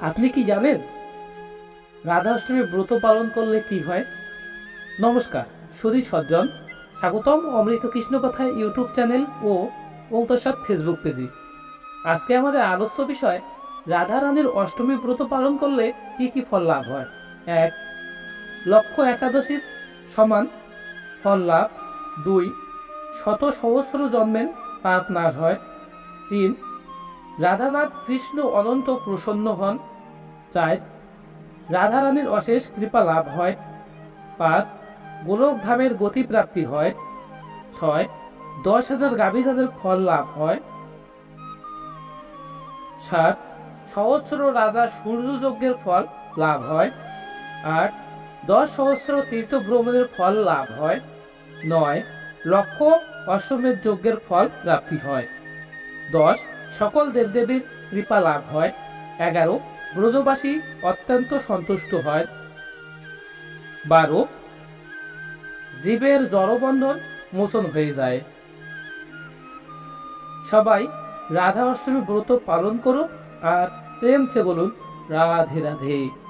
আপনি কি জানেন? রাধা অষ্টমী ব্রত পালন করলে কি হয়? নমস্কার সুদী সজ্জন। স্বাগতম অমৃত কৃষ্ণ কথা ইউটিউব চ্যানেল ও ওঙ্কসাদ ফেসবুক পেজে। আজকে আমাদের আলোচ্য বিষয় রাধা রানীর অষ্টমী ব্রত পালন করলে কি কি ফল লাভ হয়? এক লক্ষ একাদশীর সমান ফল লাভ। দুই, শত সহস্র জন্মের পাপ নাশ হয়। তিন রাধানাথ কৃষ্ণ অনন্ত প্রসন্ন হন। চার, রাধারানীর অশেষ কৃপা লাভ হয়। পাঁচ, গোলক ধামের গতিপ্রাপ্তি হয়। ছয়, দশ হাজার গাভীরাদের ফল লাভ হয়। সাত, সহস্র রাজা সূর্যযজ্ঞের ফল লাভ হয়। আট, দশ সহস্র তীর্থ ভ্রমণের ফল লাভ হয়। নয় লক্ষ অশ্বমেধ যজ্ঞের ফল প্রাপ্তি হয়। দশ সকল দেবদেবীর কৃপা লাভ হয়। এগারো, ব্রজবাসী অত্যন্ত সন্তুষ্ট হয়। বারো, জীবের জড়বন্ধন মোচন হয়ে যায়। সবাই রাধা অষ্টমী ব্রত পালন করুন আর প্রেম সে বলুন, রাধে রাধে।